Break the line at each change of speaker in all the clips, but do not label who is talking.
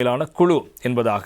தலைமையிலான குழு என்பதாக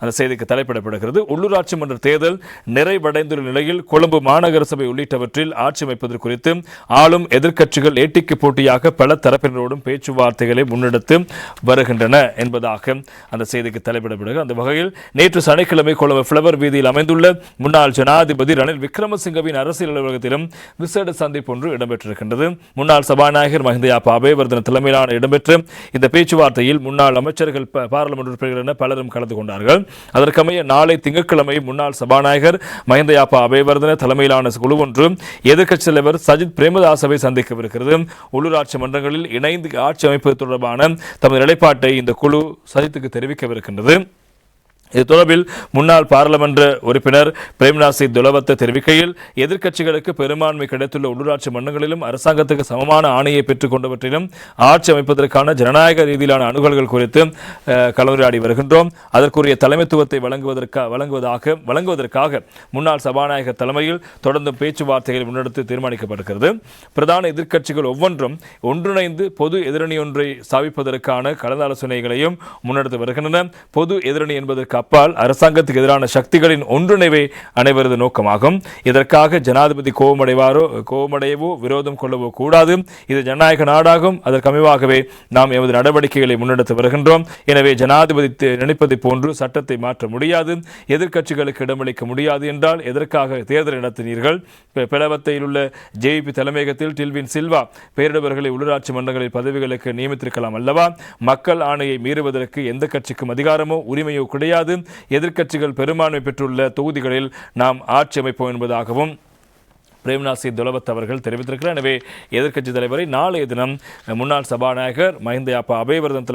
அந்த செய்திக்கு தலைப்பிடப்படுகிறது. உள்ளூராட்சி மன்ற தேர்தல் நிறைவடைந்துள்ள நிலையில் கொழும்பு மாநகர சபை உள்ளிட்டவற்றில் ஆட்சி அமைப்பது குறித்து ஆளும் எதிர்க்கட்சிகள் ஏட்டிக்கு போட்டியாக பல தரப்பினரோடும் பேச்சுவார்த்தைகளை முன்னெடுத்து வருகின்றன என்பதாக அந்த செய்திக்கு தலைப்பிடப்படுகிறது. அந்த வகையில் நேற்று சனிக்கிழமை கொழும்பு ஃபிளவர் வீதியில் அமைந்துள்ள முன்னாள் ஜனாதிபதி ரணில் விக்ரமசிங்கவின் அரசியல் அலுவலகத்திலும் விசேட சந்திப்பு ஒன்று இடம்பெற்றிருக்கின்றது. முன்னாள் சபாநாயகர் மஹிந்தயா பாபேவர்தன தலைமையிலான இடம்பெற்ற இந்த பேச்சுவார்த்தையில் முன்னாள் அமைச்சர்கள் ப- நாடாளுமன்ற உறுப்பினர்கள் என பலரும் கலந்து கொண்டார்கள். அதற்கமைய நாளை திங்கட்கிழமை முன்னாள் சபாநாயகர் மஹிந்தயாப்பா அபயவர்தன தலைமையிலான குழு ஒன்று எதிர்க்கட்சித் தலைவர் சஜித் பிரேமதாசவை சந்திக்கவிருக்கிறது. உள்ளூராட்சி மன்றங்களில் இணைந்து ஆட்சி அமைப்பது தொடர்பான தமது நிலைப்பாட்டை இந்த குழு சஜித்துக்கு தெரிவிக்கவிருக்கின்றது. இது தொடர்பில் முன்னாள் பாராளுமன்ற உறுப்பினர் பிரேம்நாசி துலவத்த தெரிவிக்கையில் எதிர்க்கட்சிகளுக்கு பெரும்பான்மை கிடைத்துள்ள உள்ளூராட்சி மன்றங்களிலும் அரசாங்கத்துக்கு சமமான ஆணையை பெற்றுக் கொண்டவற்றிலும் ஆட்சி அமைப்பதற்கான ஜனநாயக ரீதியிலான அணுகல்கள் குறித்து கலந்துரையாடி வருகின்றோம். அதற்குரிய தலைமைத்துவத்தை வழங்குவதற்காக வழங்குவதாக வழங்குவதற்காக முன்னாள் சபாநாயகர் தலைமையில் தொடர்ந்து பேச்சுவார்த்தைகளை முன்னெடுத்து தீர்மானிக்கப்படுகிறது பிரதான எதிர்க்கட்சிகள் ஒவ்வொன்றும் ஒன்றிணைந்து பொது எதிரணி ஒன்றை ஸ்தாபிப்பதற்கான கலந்தாலோசனைகளையும் முன்னெடுத்து வருகின்றன. பொது எதிரணி என்பதற்கு அப்பால் அரசாங்கத்துக்கு எதிரான சக்திகளின் ஒன்றிணைவே அனைவரது நோக்கமாகும். இதற்காக ஜனாதிபதி கோபமடைவாரோ கோபமடையவோ விரோதம் கொள்ளவோ கூடாது. இது ஜனநாயக நாடாகும். அதற்கு அமைவாகவே நாம் எமது நடவடிக்கைகளை முன்னெடுத்து வருகின்றோம். எனவே ஜனாதிபதி நினைப்பதை போன்று சட்டத்தை மாற்ற முடியாது. எதிர்க்கட்சிகளுக்கு இடமளிக்க முடியாது என்றால் எதற்காக தேர்தல் நடத்தினீர்கள்? பிளவத்தையில் உள்ள ஜேபி தலைமையகத்தில் டில்வின் சில்வா பேரிடவர்களை உள்ளூராட்சி மன்றங்களில் பதவிகளுக்கு நியமித்திருக்கலாம் அல்லவா? மக்கள் ஆணையை மீறுவதற்கு எந்த கட்சிக்கும் அதிகாரமோ உரிமையோ கிடையாது. எதிர்க்கட்சிகள் பெரும்பான்மை பெற்றுள்ள தொகுதிகளில் நாம் ஆட்சி அமைப்போம் என்பதாகவும் பிரேம்நாத் சிங் துலபத் அவர்கள் தெரிவித்திருக்கிறார். எனவே எதிர்க்கட்சி தலைவரை நாளைய தினம் முன்னாள் சபாநாயகர் மஹிந்த யாப்பா அபயவர்தன்